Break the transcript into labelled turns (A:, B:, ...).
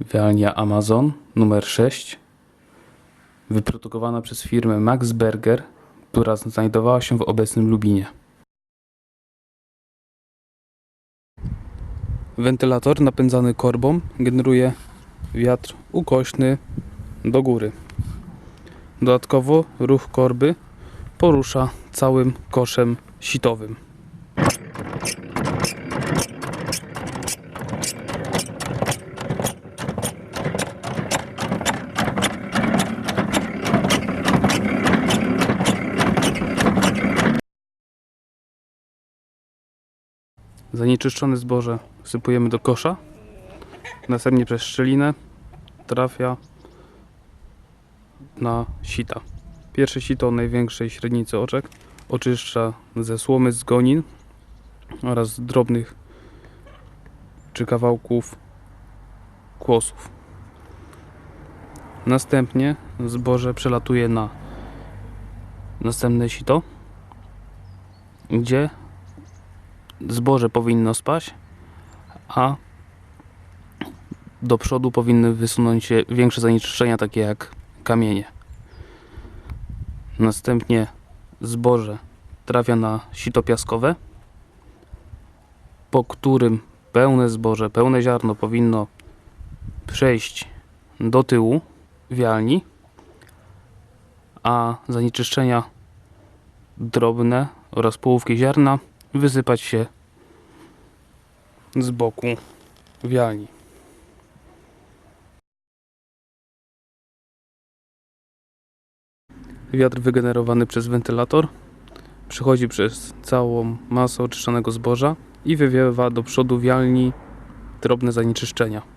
A: Wialnia Amazon numer 6 wyprodukowana przez firmę Max Berger, która znajdowała się w obecnym Lubinie. Wentylator napędzany korbą generuje wiatr ukośny do góry. Dodatkowo ruch korby porusza całym koszem sitowym. Zanieczyszczone zboże wsypujemy do kosza. Następnie przez szczelinę trafia na sita. Pierwsze sito największej średnicy oczek oczyszcza ze słomy z gonin oraz drobnych czy kawałków kłosów. Następnie zboże przelatuje na następne sito, gdzie zboże powinno spaść, a do przodu powinny wysunąć się większe zanieczyszczenia, takie jak kamienie. Następnie zboże trafia na sito piaskowe, po którym pełne zboże, pełne ziarno powinno przejść do tyłu wialni, a zanieczyszczenia drobne oraz połówki ziarna wysypać się z boku wialni. Wiatr wygenerowany przez wentylator przechodzi przez całą masę oczyszczonego zboża i wywiewa do przodu wialni drobne zanieczyszczenia.